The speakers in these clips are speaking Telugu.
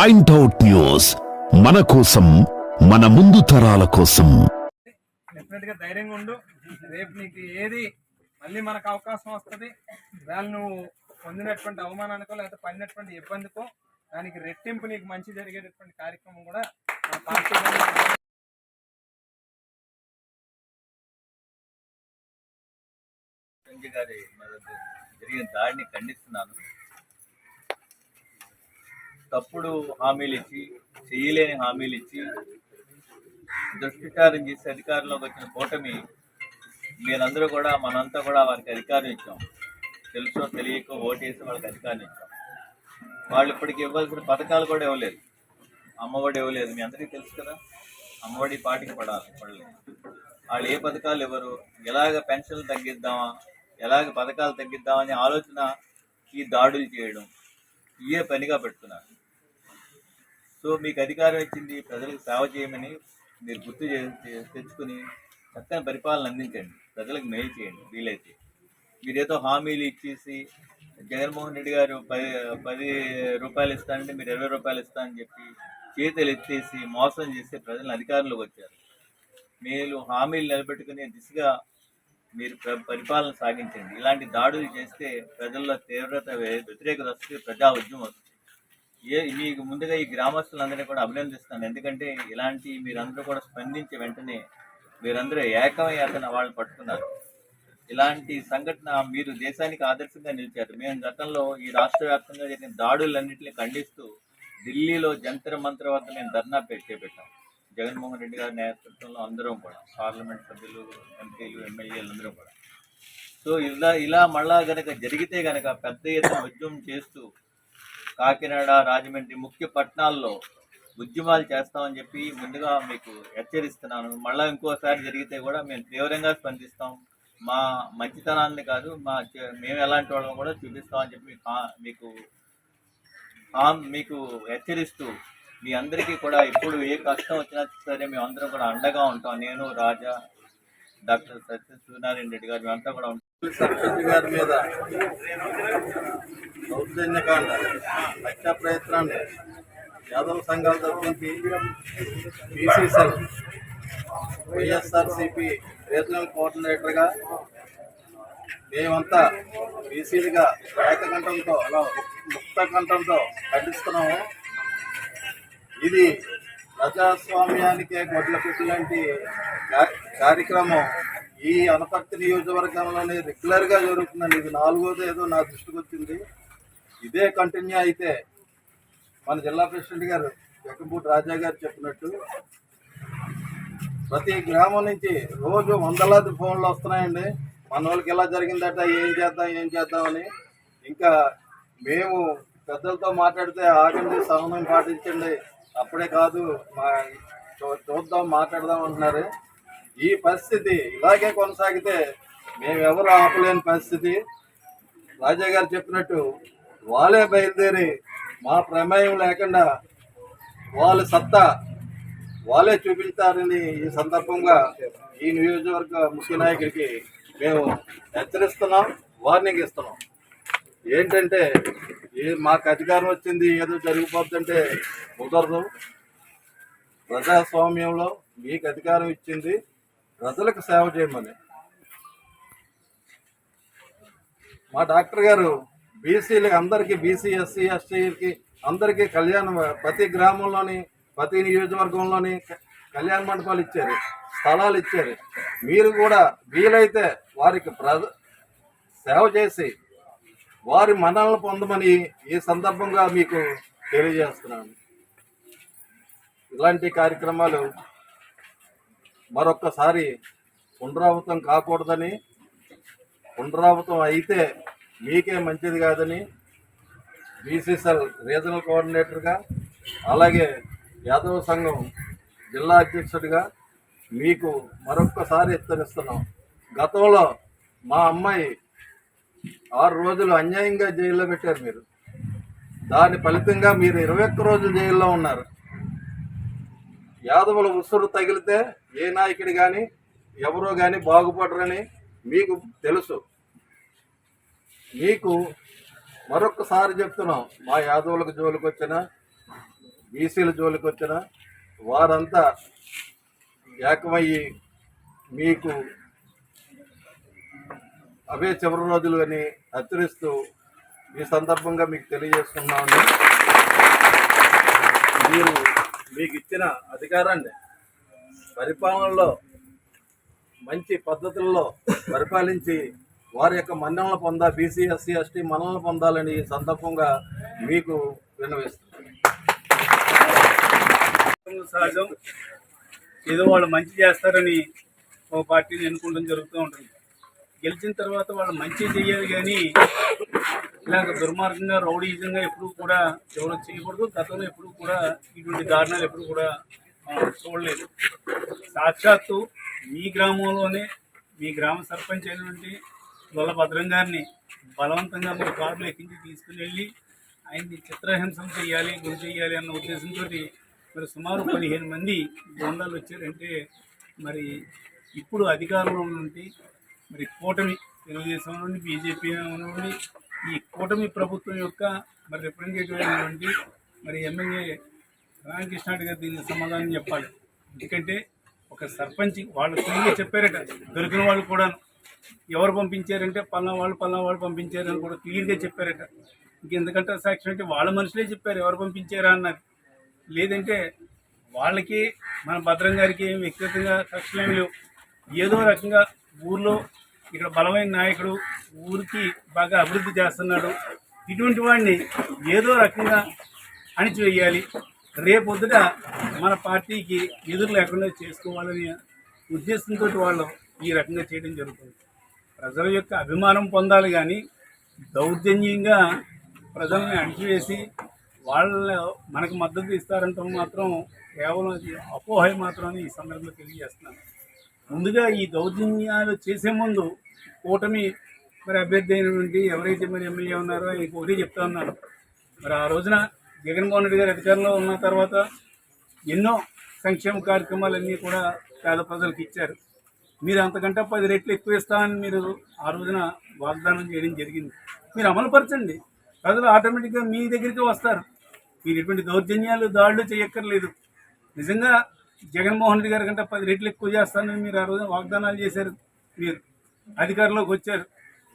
పాయింట్ అవుట్ న్యూస్ మన కోసం మన ముందు తరాల కోసం. డెఫినెట్గా ధైర్యంగా ఉండు. రేపు నీకు ఏది మళ్ళీ మనకు అవకాశం వస్తుంది. వేళ నువ్వు పొందినటువంటి అవమానానికో లేకపోతే పడినటువంటి ఇబ్బందికో దానికి రెట్టింపు నీకు మంచి జరిగేటటువంటి కార్యక్రమం కూడా పార్టీ గారి జరిగిన దాడిని ఖండిస్తున్నాను. తప్పుడు హామీలు ఇచ్చి చేయలేని హామీలు ఇచ్చి దుష్ప్రచారం చేసి అధికారంలోకి వచ్చిన కూటమి మీరందరూ కూడా మనంతా కూడా వారికి అధికారం ఇచ్చాం. తెలుసో తెలియకో ఓటేసి వాళ్ళకి అధికారం ఇచ్చాం. వాళ్ళు ఇప్పటికి ఇవ్వాల్సిన పథకాలు కూడా ఇవ్వలేదు. అమ్మఒడి ఇవ్వలేదు. మీ అందరికీ తెలుసు కదా? అమ్మఒడి పాటికి పడాలి పడలేదు. వాళ్ళు ఏ పథకాలు ఇవ్వరు? ఎలాగ పెన్షన్లు తగ్గిద్దామా? ఎలాగ పథకాలు తగ్గిద్దామని ఆలోచన ఈ దాడులు చేయడం ఇవే పనిగా పెడుతున్నారు? సో మీకు అధికారం ఇచ్చింది ప్రజలకు సేవ చేయమని మీరు గుర్తు చే- తెచ్చుకుని చక్కని పరిపాలన అందించండి. ప్రజలకు మేలు చేయండి వీలైతే. మీరేదో హామీలు ఇచ్చేసి జగన్మోహన్ రెడ్డి గారు పది పది రూపాయలు ఇస్తానంటే మీరు ఇరవై రూపాయలు ఇస్తానని చెప్పి చేతులు ఎత్తేసి మోసం చేసి ప్రజలను అధికారంలోకి వచ్చారు. మీరు హామీలు నిలబెట్టుకునే దిశగా మీరు పరిపాలన సాగించండి. ఇలాంటి దాడులు చేస్తే ప్రజల్లో తీవ్రత వ్యతిరేకత వస్తే ప్రజా ఉద్యమం వస్తుంది. ఏ మీకు ముందుగా ఈ గ్రామస్తులందరినీ కూడా అభినందిస్తాను. ఎందుకంటే ఇలాంటి మీరందరూ కూడా స్పందించి వెంటనే మీరందరూ ఏకమై అతను వాళ్ళని పట్టుకున్నారు. ఇలాంటి సంఘటన మీరు దేశానికి ఆదర్శంగా నిలిచారు. మేము గతంలో ఈ రాష్ట్ర వ్యాప్తంగా జరిగిన దాడులన్నింటినీ ఖండిస్తూ ఢిల్లీలో జంతర మంత్ర వద్ద మేము ధర్నా పెట్టి జగన్మోహన్ రెడ్డి గారి నేతృత్వంలో అందరం కూడా పార్లమెంట్ సభ్యులు ఎంపీలు ఎమ్మెల్యేలు అందరం కూడా. సో ఇలా ఇలా మళ్ళా గనక జరిగితే గనక పెద్ద ఎత్తున ఉద్యమం చేస్తూ కాకినాడ రాజమండ్రి ముఖ్య పట్టణాల్లో ఉద్యమాలు చేస్తామని చెప్పి ముందుగా మీకు హెచ్చరిస్తున్నాను. మళ్ళీ ఇంకోసారి జరిగితే కూడా మేము తీవ్రంగా స్పందిస్తాం. మా మంచితనాన్ని కాదు మా చే- మేము ఎలాంటి వాళ్ళని కూడా చూపిస్తామని చెప్పి మీకు మీకు మీకు హెచ్చరిస్తూ మీ అందరికీ కూడా ఇప్పుడు ఏ కష్టం వచ్చినా సరే మేము అందరం కూడా అండగా ఉంటాం. నేను రాజా డాక్టర్ సత్య సూర్యనారాయణ రెడ్డి గారు మేమంతా కూడా సరస్వతి గారి మీద దౌర్జన్యకాండ హత్యా ప్రయత్నాన్ని యాదవ సంఘాల తరఫునికి బీసీసీఎల్ వైఎస్ఆర్సిపి రీజనల్ కోఆర్డినేటర్గా మేమంతా బీసీలుగా ఏకకంఠంతో అలా ముక్త కంఠంతో ఖండిస్తున్నాము. ఇది ప్రజాస్వామ్యానికే గొడ్ల లాంటి కార్యక్రమం ఈ అనపర్తి నియోజకవర్గంలోనే రెగ్యులర్గా జరుగుతుందండి. ఇది నాలుగోది ఏదో నా దృష్టికి వచ్చింది. ఇదే కంటిన్యూ అయితే మన జిల్లా ప్రెసిడెంట్ గారు జగంపూటి రాజా గారు చెప్పినట్టు ప్రతి గ్రామం నుంచి రోజు వందలాది ఫోన్లు వస్తున్నాయండి. మన వాళ్ళకి ఎలా జరిగిందట ఏం చేద్దాం ఏం చేద్దామని ఇంకా మేము పెద్దలతో మాట్లాడితే ఆగండి సమయం పాటించండి. అప్పుడే కాదు మా చూ- చూద్దాం మాట్లాడదాం అంటున్నారు. ఈ పరిస్థితి ఇలాగే కొనసాగితే మేము ఎవరు ఆపలేని పరిస్థితి. రాజా గారు చెప్పినట్టు వాళ్ళే బయలుదేరి మా ప్రమేయం లేకుండా వాళ్ళ సత్తా వాళ్ళే చూపించారని ఈ సందర్భంగా ఈ నియోజకవర్గ ముఖ్య నాయకుడికి మేము హెచ్చరిస్తున్నాం వార్నింగ్ ఇస్తున్నాం. ఏంటంటే ఏ మాకు అధికారం వచ్చింది ఏదో జరిగిపోతుందంటే కుదరదు. ప్రజాస్వామ్యంలో మీకు అధికారం ఇచ్చింది. ప్రజలకు సేవ చేయమని. మా డాక్టర్ గారు బీసీలకి అందరికీ బీసీ ఎస్సీ ఎస్టీలకి అందరికీ కళ్యాణ ప్రతి గ్రామంలోని ప్రతి నియోజకవర్గంలోని క- కళ్యాణ మండపాలు ఇచ్చారు స్థలాలు ఇచ్చారు. మీరు కూడా వీలైతే వారికి ప్రజ సేవ చేసి వారి మనల్ని పొందమని ఈ సందర్భంగా మీకు తెలియజేస్తున్నాను. ఇలాంటి కార్యక్రమాలు మరొక్కసారి పునరావృతం కాకూడదని పునరావృతం అయితే మీకే మంచిది కాదని బీసీసీఎల్ రీజనల్ కోఆర్డినేటర్గా అలాగే యాదవ సంఘం జిల్లా అధ్యక్షుడిగా మీకు మరొక్కసారి హెచ్చరిస్తున్నాం. గతంలో మా అమ్మాయి ఆరు రోజులు అన్యాయంగా జైల్లో పెట్టారు మీరు. దాని ఫలితంగా మీరు ఇరవై ఒక్క రోజులు జైల్లో ఉన్నారు. యాదవుల ఉసురు తగిలితే ఏ నాయకుడు కానీ ఎవరో కానీ బాగుపడరని మీకు తెలుసు. మీకు మరొకసారి చెప్తున్నాం మా యాదవులకు జోలికి వచ్చిన బీసీల జోలికి వచ్చిన వారంతా ఏకమయ్యి మీకు అవే చివరి రోజులు అని హెచ్చరిస్తూ ఈ సందర్భంగా మీకు తెలియజేస్తున్నామండి. మీరు మీకు ఇచ్చిన అధికారాన్ని పరిపాలనలో మంచి పద్ధతుల్లో పరిపాలించి వారి యొక్క మన్ననలు పొందా బీసీ ఎస్సీ ఎస్టీ మన్ననలు పొందాలని ఈ సందర్భంగా మీకు విన్నవిస్తున్నాను సహజం. ఏదో వాళ్ళు మంచి చేస్తారని ఓ పార్టీని ఎన్నుకోవడం జరుగుతూ ఉంటుంది. గెలిచిన తర్వాత వాళ్ళు మంచి చేయాలి కానీ ఇలాగ దుర్మార్గంగా రౌడీజంగా ఎప్పుడు కూడా ఎవరు చేయకూడదు. గతంలో ఎప్పుడు కూడా ఇటువంటి దారుణాలు ఎప్పుడు కూడా చూడలేదు. సాక్షాత్తు మీ గ్రామంలోనే మీ గ్రామ సర్పంచ్ అయినటువంటి గొల్ల గారిని బలవంతంగా మీరు కారులో ఎక్కించి తీసుకుని వెళ్ళి ఆయన్ని చిత్రహింసం చేయాలి గురి చేయాలి అన్న ఉద్దేశంతో మరి సుమారు పదిహేను మంది గోండాలు వచ్చారంటే మరి ఇప్పుడు అధికారంలో నుండి మరి కూటమి తెలుగుదేశం నుండి బీజేపీ నుండి ఈ కూటమి ప్రభుత్వం యొక్క మరి రిప్రజెంటేటివ్ అయినటువంటి మరి ఎమ్మెల్యే రామకృష్ణారెడ్డి గారు దీనికి సమాధానం చెప్పాలి. ఎందుకంటే ఒక సర్పంచ్ వాళ్ళు తిరిగి చెప్పారట దొరికిన వాళ్ళు కూడా ఎవరు పంపించారంటే పలానా వాళ్ళు పలానా వాళ్ళు పంపించారని కూడా క్లియర్గా చెప్పారట. ఇంకెందుకంటే సాక్ష్యం అంటే వాళ్ళ మనుషులే చెప్పారు ఎవరు పంపించారా అన్నారు. లేదంటే వాళ్ళకి మన భద్రం గారికి వ్యక్తిగతంగా కక్షలేమి లేవు. ఏదో రకంగా ఊర్లో ఇక్కడ బలమైన నాయకుడు ఊరికి బాగా అభివృద్ధి చేస్తున్నాడు. ఇటువంటి వాడిని ఏదో రకంగా అణిచివేయాలి. రేపొద్దుట మన పార్టీకి ఎదురు లేకుండా చేసుకోవాలనే ఉద్దేశంతో వాళ్ళు ఈ రకంగా చేయడం జరుగుతుంది. ప్రజల యొక్క అభిమానం పొందాలి కానీ దౌర్జన్యంగా ప్రజల్ని అణిచివేసి వాళ్ళ మనకు మద్దతు ఇస్తారంటే మాత్రం కేవలం అది అపోహ మాత్రం ఈ సందర్భంలో తెలియజేస్తున్నాను. ముందుగా ఈ దౌర్జన్యాలు చేసే ముందు కూటమి మరి అభ్యర్థి అయినటువంటి ఎవరైతే మరి ఎమ్మెల్యే ఉన్నారో ఈ ఒకటి చెప్తా ఉన్నారు మరి ఆ రోజున జగన్మోహన్ రెడ్డి గారు అధికారంలో ఉన్న తర్వాత ఎన్నో సంక్షేమ కార్యక్రమాలన్నీ కూడా పేద ప్రజలకు ఇచ్చారు. మీరు అంతకంటే పది రెట్లు ఎక్కువ ఇస్తామని మీరు ఆ రోజున వాగ్దానం చేయడం జరిగింది. మీరు అమలుపరచండి. ప్రజలు ఆటోమేటిక్గా మీ దగ్గరికి వస్తారు. మీరు ఎటువంటి దౌర్జన్యాలు దాడులు చేయక్కర్లేదు. నిజంగా జగన్మోహన్ రెడ్డి గారి కంటే పది రెట్లు ఎక్కువ చేస్తానని మీరు ఆ రోజున వాగ్దానాలు చేశారు. మీరు అధికారంలోకి వచ్చారు.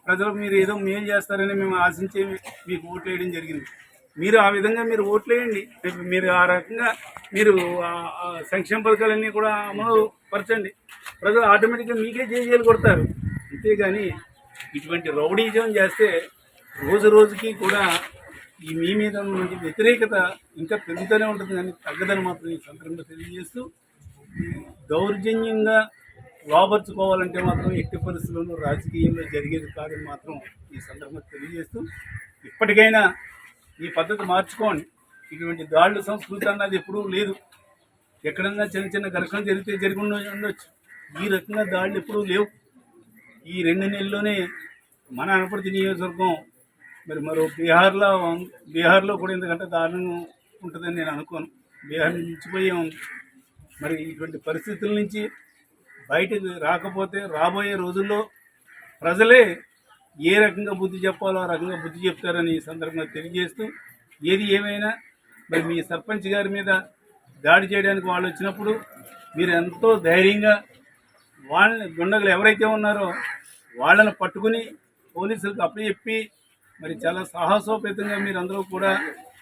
ప్రజలు మీరు ఏదో మేలు చేస్తారని మేము ఆశించే మీకు ఓట్లు వేయడం జరిగింది. మీరు ఆ విధంగా మీరు ఓట్లు వేయండి. రేపు మీరు ఆ రకంగా మీరు సంక్షేమ పథకాలన్నీ కూడా అమలు పరచండి. ప్రజలు ఆటోమేటిక్గా మీకే చేయాలి కొడతారు. అంతేగాని ఇటువంటి రౌడీజం చేస్తే రోజు రోజుకి కూడా ఈ మీ మీద ఉన్నటువంటి వ్యతిరేకత ఇంకా పెరుగుతూనే ఉంటుంది కానీ తగ్గదని మాత్రం ఈ సందర్భంగా తెలియజేస్తూ దౌర్జన్యంగా లోపరుచుకోవాలంటే మాత్రం ఎట్టి పరిస్థితుల్లోనూ రాజకీయంలో జరిగేది కాదని మాత్రం ఈ సందర్భంగా తెలియజేస్తూ ఇప్పటికైనా ఈ పద్ధతి మార్చుకోండి. ఇటువంటి దాడుల సంస్కృతి అన్నది ఎప్పుడూ లేదు. ఎక్కడన్నా చిన్న చిన్న ఘర్షణలు జరిగితే జరిగి ఉండొచ్చు. ఈ రకంగా దాడులు ఎప్పుడూ లేవు. ఈ రెండు నెలల్లోనే మన అనపర్తి నియోజకవర్గం మరి మరో బీహార్లో బీహార్లో కూడా ఎందుకంటే దారుణం ఉంటుందని నేను అనుకోను. బీహార్ మించిపోయాం మరి ఇటువంటి పరిస్థితుల నుంచి బయటకు రాకపోతే రాబోయే రోజుల్లో ప్రజలే ఏ రకంగా బుద్ధి చెప్పాలో ఆ రకంగా బుద్ధి చెప్తారని ఈ సందర్భంగా తెలియజేస్తూ ఏది ఏమైనా మరి మీ సర్పంచ్ గారి మీద దాడి చేయడానికి వాళ్ళు వచ్చినప్పుడు మీరు ఎంతో ధైర్యంగా వాళ్ళని గుండగలు ఎవరైతే ఉన్నారో వాళ్ళని పట్టుకుని పోలీసులకు అప్పచెప్పి మరి చాలా సాహసోపేతంగా మీరందరూ కూడా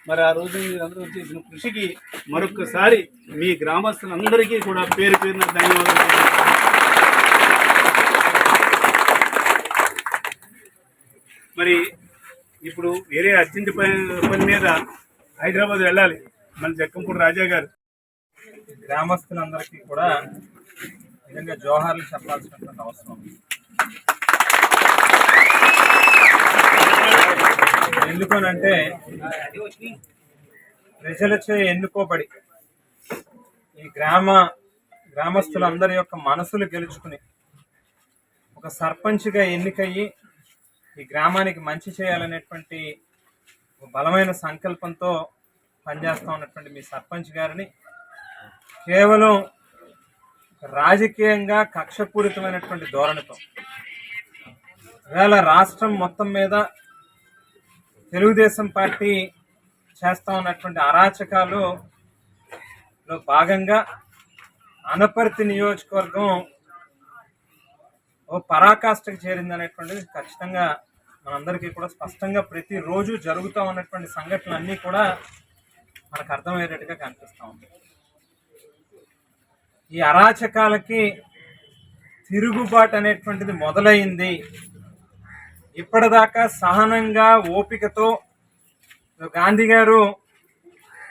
మరి ఆ రోజు మీరందరూ చేసిన కృషికి మరొకసారి మీ గ్రామస్తులందరికీ కూడా పేరు పేరున ధన్యవాదాలు మరి ఇప్పుడు వేరే అర్జెంట్ పని పని మీద హైదరాబాద్ వెళ్ళాలి మన జక్కంపూడి రాజా గారు. గ్రామస్తులందరికీ కూడా నిజంగా జోహార్లు చెప్పాల్సినటువంటి అవసరం ఉంది ఎందుకనంటే ప్రజలచే ఎన్నుకోబడి ఈ గ్రామ గ్రామస్తులందరి యొక్క మనసులు గెలుచుకుని ఒక సర్పంచ్గా ఎన్నికయ్యి ఈ గ్రామానికి మంచి చేయాలనేటువంటి బలమైన సంకల్పంతో పనిచేస్తూ ఉన్నటువంటి మీ సర్పంచ్ గారిని కేవలం రాజకీయంగా కక్షపూరితమైనటువంటి ధోరణితో. వేళ రాష్ట్రం మొత్తం మీద తెలుగుదేశం పార్టీ చేస్తా ఉన్నటువంటి అరాచకాలు లో భాగంగా అనపర్తి నియోజకవర్గం ఓ పరాకాష్ఠకు చేరింది అనేటువంటిది ఖచ్చితంగా మనందరికీ కూడా స్పష్టంగా ప్రతిరోజు జరుగుతూ ఉన్నటువంటి సంఘటనలు అన్నీ కూడా మనకు అర్థమయ్యేటట్టుగా కనిపిస్తూ ఉంది. ఈ అరాచకాలకి తిరుగుబాటు అనేటువంటిది మొదలైంది. ఇప్పటిదాకా సహనంగా ఓపికతో గాంధీ గారు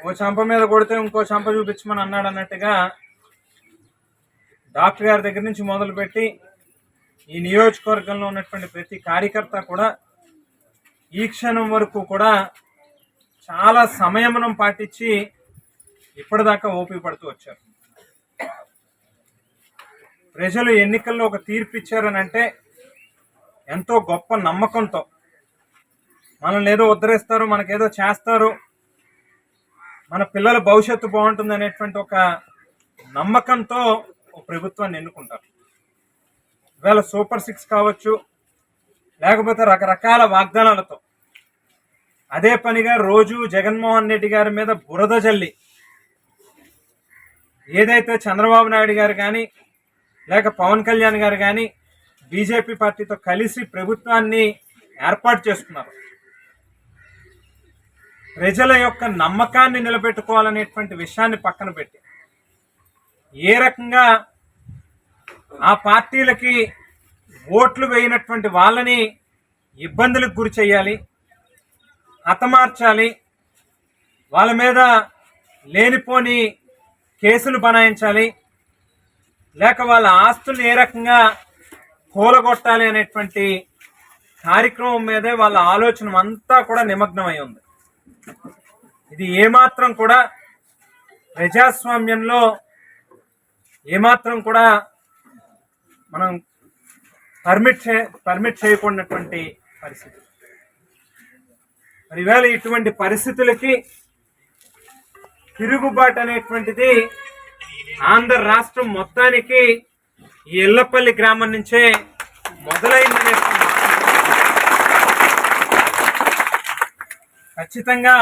ఓ చంప మీద కొడితే ఇంకో చంప చూపించమని అన్నాడు అన్నట్టుగా డాక్టర్ గారి దగ్గర నుంచి మొదలుపెట్టి ఈ నియోజకవర్గంలో ఉన్నటువంటి ప్రతి కార్యకర్త కూడా ఈ క్షణం వరకు కూడా చాలా సంయమనం పాటించి ఇప్పటిదాకా ఓపిక పడుతూ వచ్చారు. ప్రజలు ఎన్నికల్లో ఒక తీర్పు ఇచ్చారని అంటే ఎంతో గొప్ప నమ్మకంతో. మనల్ని ఏదో ఉద్ధరిస్తారు మనకేదో చేస్తారు. మన పిల్లల భవిష్యత్తు బాగుంటుంది అనేటువంటి ఒక నమ్మకంతో ఒక ప్రభుత్వాన్ని ఎన్నుకుంటారు. ఇవాళ సూపర్ సిక్స్ కావచ్చు లేకపోతే రకరకాల వాగ్దానాలతో. అదే పనిగా రోజు జగన్మోహన్ రెడ్డి గారి మీద బురద జల్లి ఏదైతే చంద్రబాబు నాయుడు గారు కానీ లేక పవన్ కళ్యాణ్ గారు కానీ బీజేపీ పార్టీతో కలిసి ప్రభుత్వాన్ని ఏర్పాటు చేసుకున్నారు ప్రజల యొక్క నమ్మకాన్ని నిలబెట్టుకోవాలనేటువంటి విషయాన్ని పక్కన పెట్టి ఏ రకంగా ఆ పార్టీలకి ఓట్లు వేయనటువంటి వాళ్ళని ఇబ్బందులకు గురి చేయాలి హతమార్చాలి వాళ్ళ మీద లేనిపోని కేసులు బనాయించాలి లేక వాళ్ళ ఆస్తుల్ని ఏ రకంగా కూలగొట్టాలి అనేటువంటి కార్యక్రమం మీదే వాళ్ళ ఆలోచన అంతా కూడా నిమగ్నమై ఉంది. ఇది ఏమాత్రం కూడా ప్రజాస్వామ్యంలో ఏమాత్రం కూడా మనం పర్మిట్ చే పర్మిట్ చేయకూడనటువంటి పరిస్థితి. మరి ఈవేళ ఇటువంటి పరిస్థితులకి తిరుగుబాటు అనేటువంటిది ఆంధ్ర రాష్ట్రం మొత్తానికి ఈ ఎల్లపల్లి గ్రామం నుంచే మొదలైందనే ఖచ్చితంగా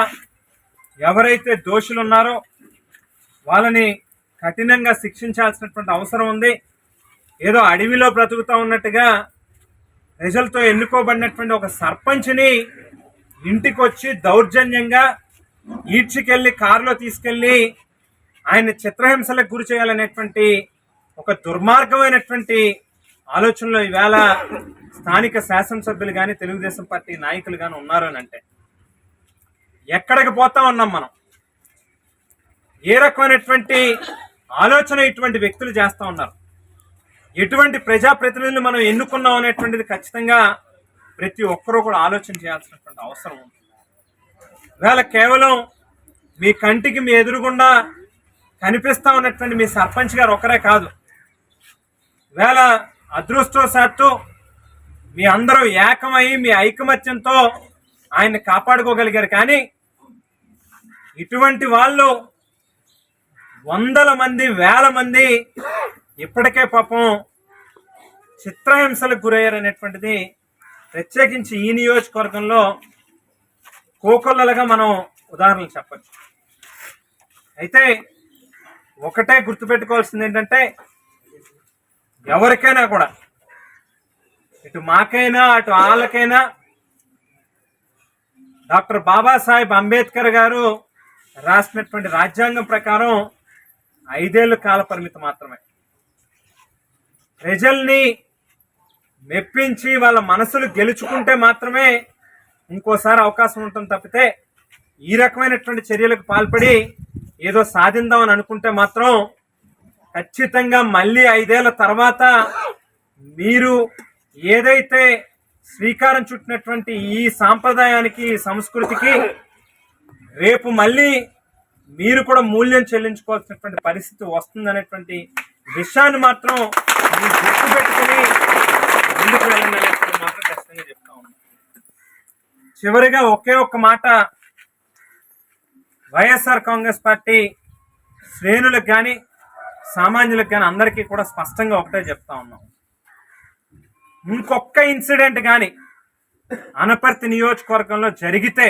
ఎవరైతే దోషులు ఉన్నారో వాళ్ళని కఠినంగా శిక్షించాల్సినటువంటి అవసరం ఉంది. ఏదో అడవిలో బ్రతుకుతా ఉన్నట్టుగా ప్రజలతో ఎన్నుకోబడినటువంటి ఒక సర్పంచ్ని ఇంటికి వచ్చి దౌర్జన్యంగా ఈడ్చికెళ్ళి కారులో తీసుకెళ్ళి ఆయన చిత్రహింసలకు గురి చేయాలనేటువంటి ఒక దుర్మార్గమైనటువంటి ఆలోచనలో ఈవేళ స్థానిక శాసనసభ్యులు కానీ తెలుగుదేశం పార్టీ నాయకులు కానీ ఉన్నారు అని అంటే ఎక్కడికి పోతా ఉన్నాం మనం? ఏ రకమైనటువంటి ఆలోచన ఇటువంటి వ్యక్తులు చేస్తూ ఉన్నారు? ఎటువంటి ప్రజాప్రతినిధులు మనం ఎన్నుకున్నాం అనేటువంటిది ఖచ్చితంగా ప్రతి ఒక్కరూ కూడా ఆలోచన చేయాల్సినటువంటి అవసరం ఉంది. ఇవాళ కేవలం మీ కంటికి మీ ఎదురుగుండా కనిపిస్తా ఉన్నటువంటి మీ సర్పంచ్ గారు ఒకరే కాదు. వేళ అదృష్టవశాత్తు మీ అందరూ ఏకమై మీ ఐకమత్యంతో ఆయన్ని కాపాడుకోగలిగారు. కానీ ఇటువంటి వాళ్ళు వందల మంది వేల మంది ఇప్పటికే పాపం చిత్రహింసలకు గురయ్యారనేటువంటిది ప్రత్యేకించి ఈ నియోజకవర్గంలో కోకొల్లలుగా మనం ఉదాహరణలు చెప్పచ్చు. అయితే ఒకటే గుర్తుపెట్టుకోవాల్సింది ఏంటంటే ఎవరికైనా కూడా. ఇటు మాకైనా అటు వాళ్ళకైనా డాక్టర్ బాబాసాహెబ్ అంబేద్కర్ గారు రాసినటువంటి రాజ్యాంగం ప్రకారం ఐదేళ్ళు కాల పరిమితి మాత్రమే. ప్రజల్ని మెప్పించి వాళ్ళ మనసులు గెలుచుకుంటే మాత్రమే ఇంకోసారి అవకాశం ఉంటుంది తప్పితే ఈ రకమైనటువంటి చర్యలకు పాల్పడి ఏదో సాధిందామని అనుకుంటే మాత్రం ఖచ్చితంగా మళ్ళీ ఐదేళ్ళ తర్వాత మీరు ఏదైతే శ్రీకారం చుట్టినటువంటి ఈ సాంప్రదాయానికి సంస్కృతికి రేపు మళ్ళీ మీరు కూడా మూల్యం చెల్లించుకోవాల్సినటువంటి పరిస్థితి వస్తుందనేటువంటి విషయాన్ని మాత్రం మీరు గుర్తుపెట్టుకుని ముందుకు వెళ్ళండి మాత్రం ఖచ్చితంగా చెప్తా ఉన్నాను చివరిగా ఒకే ఒక్క మాట. వైఎస్ఆర్ కాంగ్రెస్ పార్టీ శ్రేణులకు కానీ సామాన్యులకు కానీ అందరికీ కూడా స్పష్టంగా ఒకటే చెప్తా ఉన్నాం. ఇంకొక ఇన్సిడెంట్ కానీ అనపర్తి నియోజకవర్గంలో జరిగితే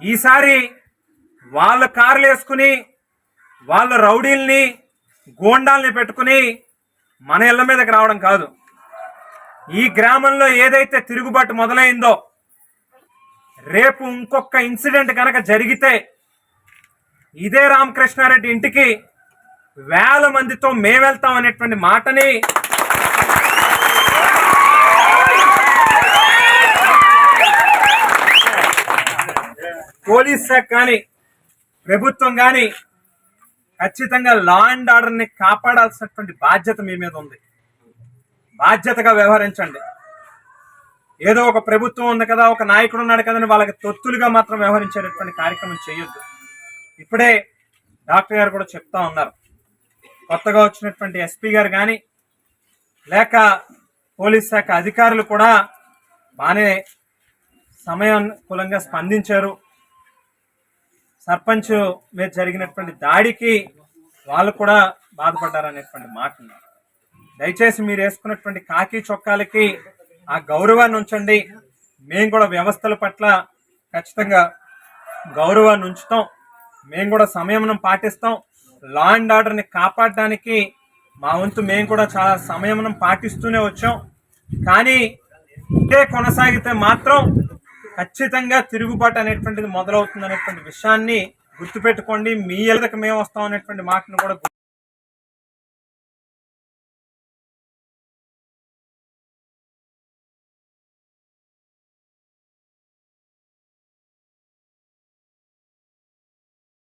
ఈసారి వాళ్ళ కార్లు వేసుకుని వాళ్ళ రౌడీల్ని గోండాల్ని పెట్టుకుని మన ఇళ్ళ మీదకి రావడం కాదు. ఈ గ్రామంలో ఏదైతే తిరుగుబాటు మొదలైందో రేపు ఇంకొక ఇన్సిడెంట్ కనుక జరిగితే ఇదే రామకృష్ణారెడ్డి ఇంటికి వేల మందితో మేము వెళ్తాం అనేటువంటి మాటని పోలీస్ శాఖ కానీ ప్రభుత్వం కానీ ఖచ్చితంగా లా అండ్ ఆర్డర్ని కాపాడాల్సినటువంటి బాధ్యత మీ మీద ఉంది. బాధ్యతగా వ్యవహరించండి. ఏదో ఒక ప్రభుత్వం ఉంది కదా ఒక నాయకుడు ఉన్నాడు కదా అని వాళ్ళకి తొత్తులుగా మాత్రం వ్యవహరించేటటువంటి కార్యక్రమం చేయొద్దు. ఇప్పుడే డాక్టర్ గారు కూడా చెప్తా ఉన్నారు. కొత్తగా వచ్చినటువంటి ఎస్పీ గారు కానీ లేక పోలీస్ శాఖ అధికారులు కూడా బాగానే సమయానుకూలంగా స్పందించారు. సర్పంచ్ మీద జరిగినటువంటి దాడికి వాళ్ళు కూడా బాధపడ్డారు అనేటువంటి మాట దయచేసి మీరు వేసుకున్నటువంటి కాకి చొక్కాలకి ఆ గౌరవాన్ని ఉంచండి. మేము కూడా వ్యవస్థల పట్ల ఖచ్చితంగా గౌరవాన్ని ఉంచుతాం. మేము కూడా సంయమనం పాటిస్తాం. లా అండ్ ఆర్డర్ని కాపాడడానికి మా వంతు మేము కూడా చాలా సమయం పాటిస్తూనే వచ్చాం. కానీ ఇదే కొనసాగితే మాత్రం ఖచ్చితంగా తిరుగుబాటు అనేటువంటిది మొదలవుతుంది అనేటువంటి విషయాన్ని గుర్తుపెట్టుకోండి. మీ ఎలదకి మేము వస్తాం అనేటువంటి మాటను కూడా